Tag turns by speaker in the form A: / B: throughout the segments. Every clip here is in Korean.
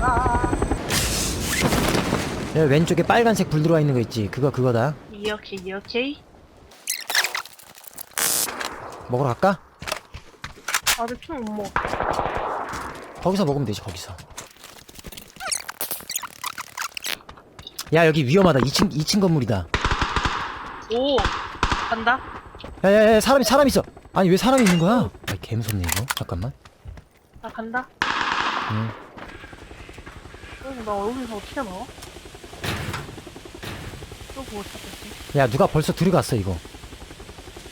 A: 아,
B: 여기 왼쪽에 빨간색 불 들어와 있는 거 있지? 그거 그거다.
A: 이렇게 이렇게.
B: 먹으러 갈까?
A: 아들 좀 뭐.
B: 거기서 먹으면 되지 거기서. 야 여기 위험하다. 2층 2층 건물이다.
A: 오, 간다.
B: 야야야 사람이 사람 있어. 아니 왜 사람이 있는 거야? 아 개무섭네 이거. 잠깐만.
A: 나 간다.
B: 응.
A: 어, 나 여기서 어떻게 나와? 또뭐 찾겠지?
B: 야 누가 벌써 들어갔어 이거.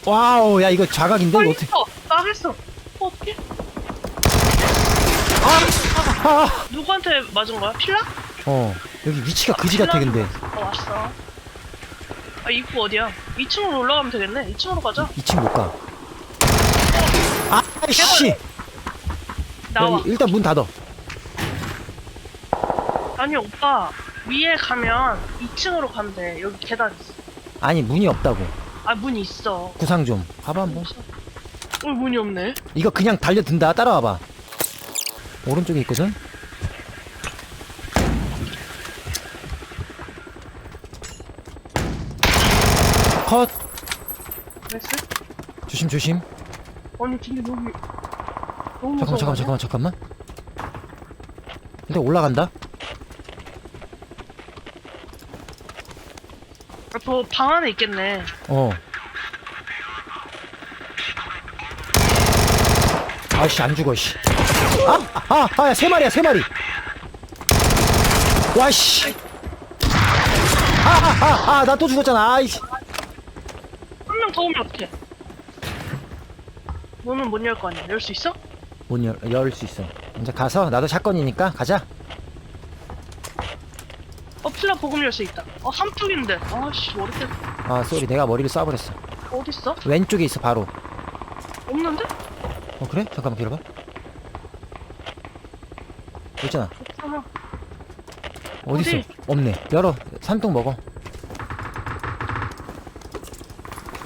B: 와우 야 이거 자각인데 이거 어떻게?
A: 나 했어! 어, 어떡해?
B: 아!
A: 누구한테 맞은 거야? 필라?
B: 어 여기 위치가 그지 같아 근데.
A: 어, 왔어. 아, 입구 어디야? 2층으로 올라가면 되겠네. 2층으로 가자.
B: 2층 못 가. 아씨.
A: 나와.
B: 일단 문 닫어.
A: 아니, 오빠. 위에 가면 2층으로 가면 돼. 여기 계단 있어.
B: 아니 문이 없다고.
A: 아, 문이 있어.
B: 구상 좀. 봐봐 한번.
A: 어, 문이 없네.
B: 이거 그냥 달려든다. 따라와봐. 오른쪽에 있거든. 컷.
A: 나이스?
B: 조심 조심.
A: 아니, 근데 여기. 너무
B: 잠깐만. 잠깐만 잠깐만 잠깐만. 일단 올라간다.
A: 저방 안에 있겠네.
B: 어. 아씨 안 죽어 씨. 아, 아, 아, 세 마리야 세 마리. 와 씨. 아, 아, 아, 아, 나 또 죽었잖아. 아이씨.
A: 한 명 더 오면 어떡해? 문은 못 열 거 아니야. 열 수 있어?
B: 문 열, 열 수 있어. 이제 가서 나도 샷건이니까 가자.
A: 어, 필라 보금 열수 있다. 어, 삼뚝인데. 아씨, 어렵게.
B: 아, 쏘리 내가 머리를 쏴버렸어.
A: 어딨어?
B: 왼쪽에 있어 바로.
A: 없는데?
B: 어 그래? 잠깐만 기다려봐. 있잖아.
A: 없잖아.
B: 어디 있어?
A: 어디?
B: 없네. 열어. 산통 먹어.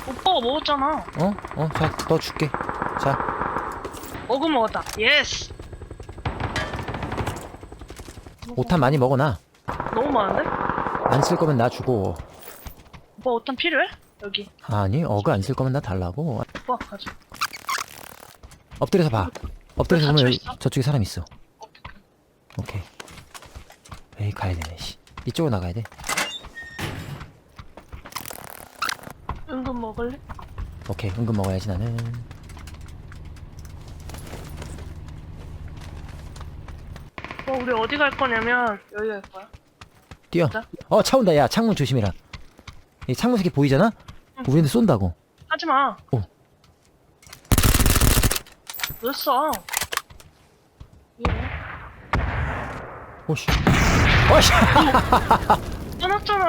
A: 오빠가 먹었잖아.
B: 어? 어? 자, 너 줄게. 자,
A: 어그 먹었다. 예스.
B: 오탄 많이 먹어놔.
A: 너무 많은데?
B: 안 쓸 거면 나 주고.
A: 오빠 오탄 필요해? 여기.
B: 아니, 어그 안 쓸 거면 나 달라고.
A: 오빠 가져.
B: 엎드려서 봐. 엎드려서
A: 왜
B: 보면 여기-
A: 있어?
B: 저쪽에 사람 있어. 오케이. 에이, 가야 되네, 씨. 이쪽으로 나가야 돼.
A: 은근 먹을래?
B: 오케이, 은근 먹어야지, 나는.
A: 어, 우리 어디 갈 거냐면 여기 갈 거야.
B: 뛰어.
A: 진짜?
B: 어, 차 온다. 야, 창문 조심해라. 이 창문 새끼 보이잖아?
A: 응.
B: 우리한테 쏜다고.
A: 하지 마.
B: 어.
A: 왜 써? 예.
B: 오씨. 오씨!
A: 떠났잖아.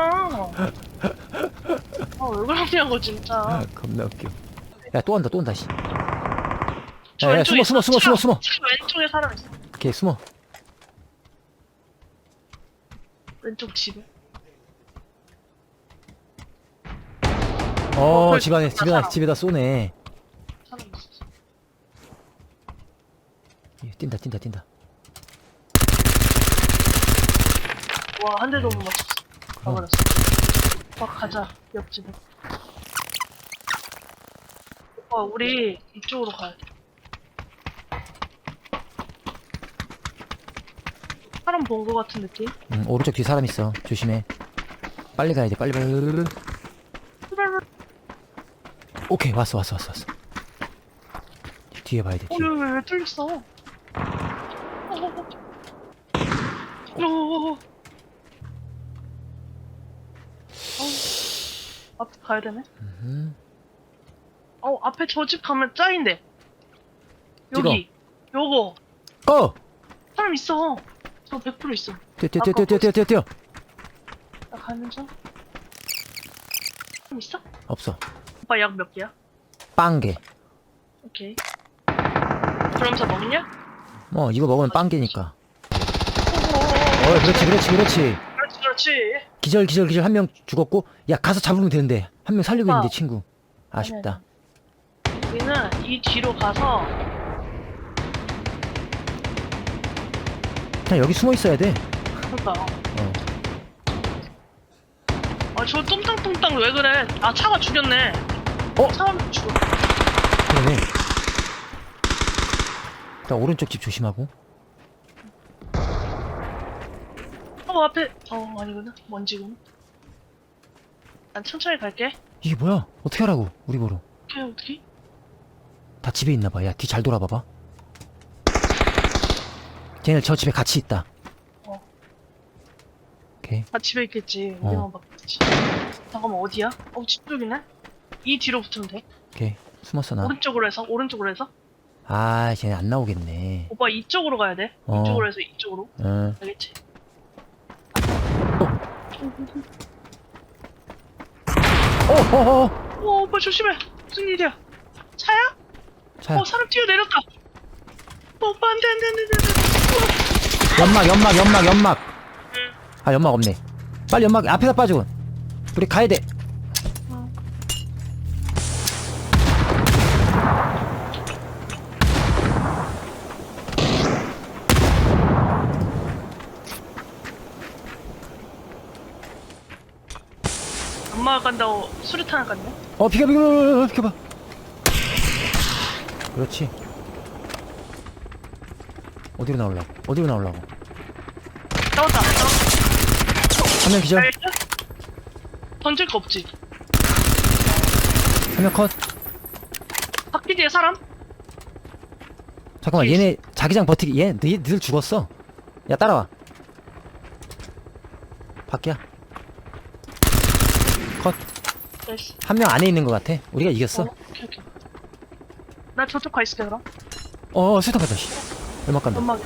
A: 아, 왜 그러냐고, 진짜.
B: 아, 겁나 웃겨. 야, 또 온다, 또 온다, 씨.
A: 저
B: 야, 야,
A: 왼쪽에
B: 숨어, 숨어,
A: 있어.
B: 숨어,
A: 차-
B: 숨어, 숨어.
A: 차 왼쪽에 사람 있어.
B: 오케이, 숨어.
A: 왼쪽 집에.
B: 어,
A: 어,
B: 집 안에,
A: 그래,
B: 집에다,
A: 사람.
B: 집에다 쏘네.
A: 사람 있어.
B: 예, 뛴다, 뛴다, 뛴다.
A: 와, 한 대도 못
B: 네.
A: 맞췄어. 가버렸어. 오빠 가자, 옆집에. 오빠, 우리 이쪽으로 가야 돼. 사람 본 거 같은 느낌?
B: 응, 오른쪽 뒤에 사람 있어. 조심해. 빨리 가야 돼, 빨리, 빨리. 오케이, 왔어, 왔어, 왔어, 왔어. 뒤에 봐야 돼,
A: 어,
B: 뒤에.
A: 왜, 왜, 왜 뚫렸어? 어, 어, 어. 어. 어. 앞에 가야 되네?
B: 음,
A: 어, 앞에 저 집 가면 짱인데. 여기. 요거.
B: 고!
A: 사람 있어. 저 100% 있어.
B: 뛰어, 뛰어, 뛰어, 뛰어, 뛰어, 뛰어, 뛰어.
A: 나 가는 중. 사람 있어?
B: 없어.
A: 오빠 약 몇 개야?
B: 빵개.
A: 오케이. 그러면서 먹냐?
B: 어, 이거 먹으면 빵개니까.
A: 어,
B: 어, 그렇지, 그렇지, 그렇지.
A: 그렇지, 그렇지.
B: 기절, 기절, 기절 한 명 죽었고, 야, 가서 잡으면 되는데. 한 명 살리고. 있는데, 친구. 아쉽다.
A: 우리는 이 뒤로 가서
B: 그냥 여기 숨어 있어야 돼.
A: 그러니까.
B: 어.
A: 아, 저 뚱땅뚱땅 왜 그래? 아, 차가 죽였네.
B: 어?
A: 차가 죽어.
B: 그러네. 일단 오른쪽 집 조심하고.
A: 어, 앞에. 어, 아니구나. 먼지구나. 난 천천히 갈게.
B: 이게 뭐야? 어떻게 하라고? 우리 보러.
A: 어떻게, 어떻게?
B: 다 집에 있나 봐. 야, 뒤 잘 돌아봐봐. 쟤네 저 집에 같이 있다.
A: 어.
B: 오케이.
A: 아, 집에 있겠지.
B: 어.
A: 우리만 봤겠지. 잠깐만, 어디야? 어, 집 쪽이네? 이 뒤로 붙으면 돼.
B: 오케이. 숨었어, 나.
A: 오른쪽으로 해서, 오른쪽으로 해서.
B: 아, 쟤네 안 나오겠네.
A: 오빠 이쪽으로 가야 돼.
B: 어.
A: 이쪽으로 해서 이쪽으로.
B: 응.
A: 알겠지?
B: 어, 어, 어, 어.
A: 어, 오빠 조심해. 무슨 일이야? 차야?
B: 자,
A: 어, 사람 뛰어 내렸다. 어, 오빠, 안 돼, 안 돼, 안 돼, 안 돼.
B: 연막, 연막, 연막, 연막.
A: 응.
B: 아, 연막 없네. 빨리 연막 앞에다 빠지고. 우리 가야 돼.
A: 어. 엄마가 간다고 수류탄을 갔네?
B: 어, 비켜, 비켜, 비켜, 비켜 봐. 그렇지. 어디로 나오려고? 어디로 나오려고?
A: 나왔다.
B: 한 명 기절,
A: 나이스. 던질 거 없지?
B: 한 명 컷.
A: 뒤에 사람?
B: 잠깐만, 얘네 자기장 버티기, 얘, 늘, 늘 죽었어. 야, 따라와. 밖이야. 컷.
A: 나이스.
B: 한 명 안에 있는 것 같아. 우리가 이겼어.
A: 어? 오케이, 오케이. 나 저쪽 가 있을게, 그럼.
B: 어, 어 수탄 갔다, 씨. 얼마 간다.
A: 연막이.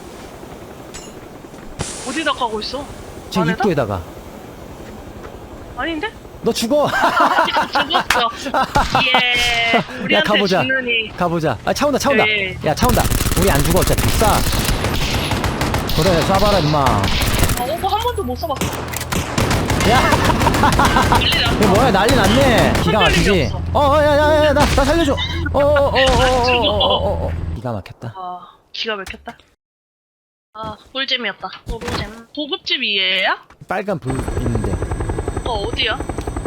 A: 어디다 가고 있어?
B: 제
A: 안에다?
B: 입구에다가.
A: 아닌데?
B: 너 죽어!
A: 죽었어. 예. 우리한테
B: 가보자.
A: 죽느니.
B: 가보자. 아, 차 온다, 차 온다.
A: 네.
B: 야, 차 온다. 우리 안 죽어, 어차피. 쏴. 그래, 쏴봐라, 임마.
A: 아, 오버 한 번도 못 써봤어.
B: 야,
A: 난리
B: 이거
A: 났어.
B: 뭐야, 난리 났네. 기가 막히지?
A: 흔들림이 없어.
B: 어, 어, 야, 야, 야, 나, 나 살려줘. 어, 어, 어, 어, 어, 어.
A: 어,
B: 어, 어. 기가 막혔다.
A: 아, 기가 막혔다. 아, 꿀잼이었다. 꿀잼. 고급집 이에요?
B: 빨간 불 있는데.
A: 어, 어디야?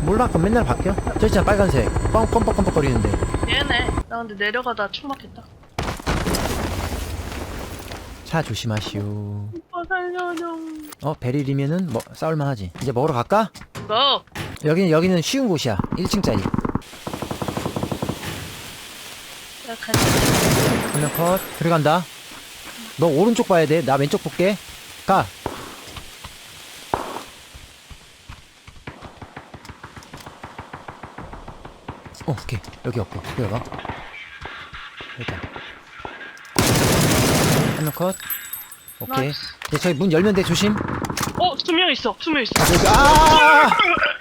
B: 몰라, 그럼 맨날 바뀌어? 저 있잖아, 빨간색. 뻥, 껌뻑껌뻑거리는데.
A: 얘네. 나 근데 내려가다 총 맞겠다.
B: 차 조심하시오.
A: 오빠 살려줘.
B: 어, 베릴이면은 뭐, 싸울만 하지. 이제 먹으러 갈까?
A: 고!
B: 여기는, 여기는 쉬운 곳이야. 1층짜리.
A: 야, 가자.
B: 한명 컷. 들어간다. 너 오른쪽 봐야 돼. 나 왼쪽 볼게. 가. 어, 오케이. 여기 없고. 들어가. 일단. 한명 컷. 오케이.
A: 나이스.
B: 이제 저기 문 열면 돼. 조심.
A: 어, 두명 있어. 두 명 있어.
B: 여기, 아!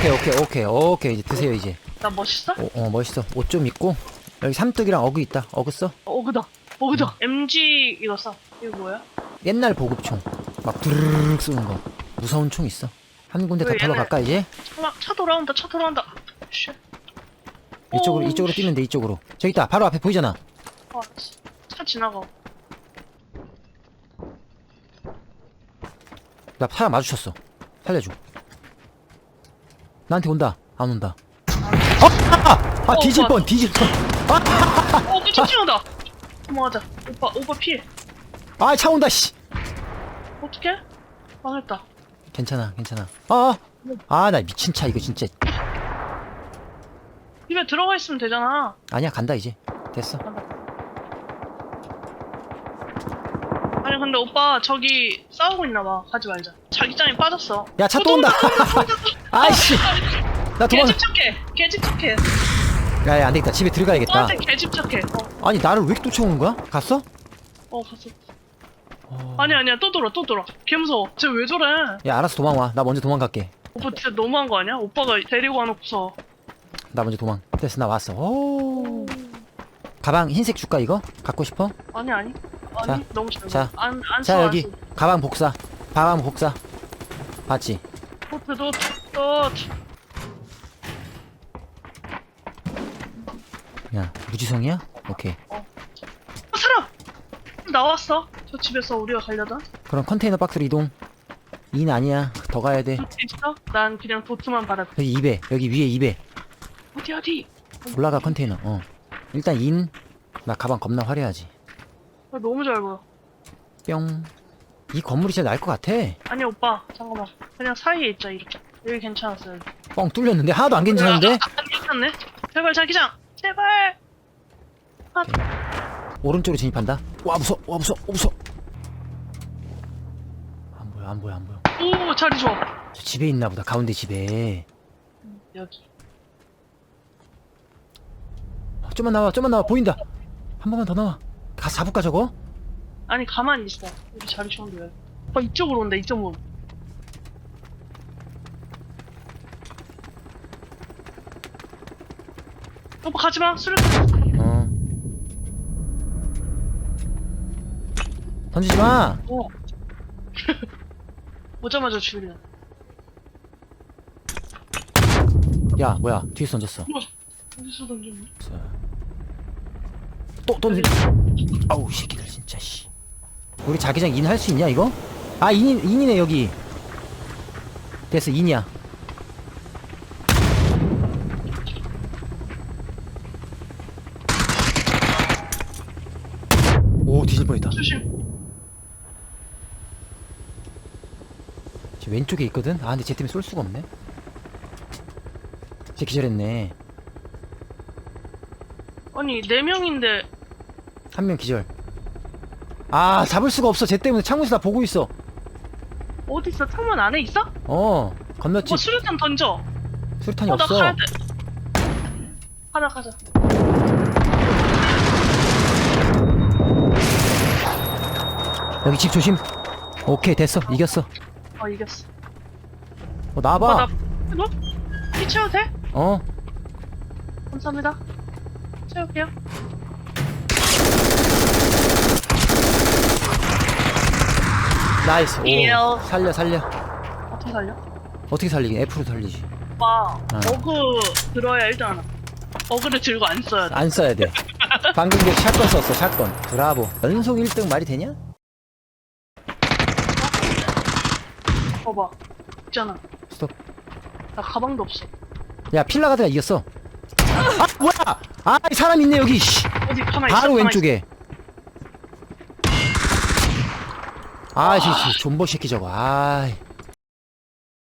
B: 오케이, 오케이, 오케이, 오케이. 이제 드세요, 이제.
A: 나 멋있어?
B: 어, 어 멋있어. 옷 좀 입고. 여기 삼뚝이랑 어그 있다. 어그 써?
A: 어그다. 어그다. MG 이거 써. 이거 뭐야?
B: 옛날 보급총. 막 두르륵 쏘는 거. 무서운 총 있어. 한 군데
A: 더왜
B: 털러
A: 얘네-
B: 갈까, 이제?
A: 차, 차 돌아온다. 차 돌아온다. 쉣.
B: 이쪽으로,
A: 오,
B: 이쪽으로
A: 씨.
B: 뛰면 돼, 이쪽으로. 저기 있다. 바로 앞에 보이잖아.
A: 아, 차 지나가.
B: 나 사람 마주쳤어. 살려줘. 나한테 온다. 안 온다. 어! 아! 아,
A: 어,
B: 뒤질
A: 오빠.
B: 뻔, 뒤질 뻔.
A: 어, 오빠 차 지나온다. 도망가자. 오빠, 오빠 피해.
B: 아, 차 온다, 씨.
A: 어떡해? 망했다.
B: 괜찮아, 괜찮아. 아, 아. 아, 나 미친 차, 이거 진짜.
A: 집에 들어가 있으면 되잖아.
B: 아니야, 간다, 이제. 됐어.
A: 아니 근데 오빠 저기 싸우고 있나 봐. 가지 말자. 자기장이 빠졌어.
B: 야, 차
A: 어,
B: 또 온다. 아이씨. 나 도망.
A: 개집착해. 개 집착해.
B: 야, 야, 안 되겠다. 집에 들어가야겠다.
A: 너한테 개 집착해. 어,
B: 아니, 나를 왜 쫓아오는 거야? 갔어?
A: 어 갔어.
B: 어...
A: 아니 아니야 또 돌아 또 돌아. 개 무서워. 쟤 왜 저래?
B: 야, 알았어, 도망와. 나 먼저 도망갈게.
A: 오빠 진짜 너무한 거 아니야? 오빠가 데리고 와놓고서.
B: 나 먼저 도망. 됐어, 나 왔어. 오. 가방 흰색 줄까, 이거? 갖고 싶어?
A: 아니 아니. 아니
B: 자,
A: 너무 잘.
B: 자,
A: 안안
B: 자, 여기. 가방 복사. 가방 복사. 봤지?
A: 도트 도 트 도트.
B: 야 무지성이야? 오케이
A: 어, 사람! 나왔어. 저 집에서 우리가 가려던.
B: 그럼 컨테이너 박스로 이동 인 아니야 더 가야 돼
A: 있어? 난 그냥 도트만 받아.
B: 여기 2배 여기 위에 2배
A: 어디 어디?
B: 올라가 컨테이너 어 일단 인 나 가방 겁나 화려하지
A: 아, 너무 잘 보여.
B: 뿅 이 건물이 진짜 날 것 같아
A: 아니 오빠 잠깐만. 그냥 사이에 있자 이렇게. 여기 괜찮았어요.
B: 뻥 뚫렸는데 하나도 안 괜찮은데
A: 아, 안 괜찮네. 제발 자기장. 제발.
B: 오른쪽으로 진입한다 와 무서워 와 무서워 와 무서워 안 보여 안 보여 안 보여
A: 오 자리 좋아.
B: 저 집에 있나 보다 가운데 집에
A: 여기.
B: 어, 좀만 나와 좀만 나와 보인다 한 번만 더 나와 가서 잡을까 저거?
A: 아니 가만히 있어. 여기 자리 좋은데 왜? 오빠 이쪽으로 온다 이쪽으로. 오빠 가지마. 수류
B: 어. 던지지 마.
A: 오 오자마자 죽이려
B: 야 뭐야? 뒤에서 던졌어.
A: 어디서 던졌니?
B: 또 던지 아우 이 새끼들 진짜 씨. 우리 자기장 인 할 수 있냐 이거? 아 인이, 인이네 여기. 됐어 인이야 뻔했다.
A: 조심.
B: 저 왼쪽에 있거든? 아 근데 쟤 때문에 쏠 수가 없네. 쟤 기절했네.
A: 아니 네 명인데.
B: 한 명 기절. 아 잡을 수가 없어. 쟤 때문에 창문에서 나 보고 있어.
A: 어디 있어? 창문 안에 있어?
B: 어 건너집
A: 뭐 수류탄 던져.
B: 수류탄이
A: 어 나
B: 없어.
A: 가야 돼. 하나 가자
B: 여기 집 조심. 오케이 됐어. 이겼어.
A: 어 이겼어.
B: 어 나와봐.
A: 나? 피 채워도 돼?
B: 어.
A: 감사합니다. 채울게요.
B: 나이스.
A: 이요.
B: 오 살려 살려.
A: 어떻게 살려?
B: 어떻게 살리긴 F로 살리지.
A: 오빠
B: 어.
A: 어그 들어야 일단 어그를 들고 안 써야 돼.
B: 안 써야 돼. 방금 그 샷건 썼어 샷건. 브라보. 연속 1등 말이 되냐?
A: 봐봐. 있잖아.
B: 스톱.
A: 나 가방도 없어.
B: 야 필라가드가 이겼어. 아 뭐야? 아 사람 있네 여기 씨.
A: 어디 가만히 있어
B: 바로
A: 가만히
B: 왼쪽에. 아이 존버 새끼 저거. 아이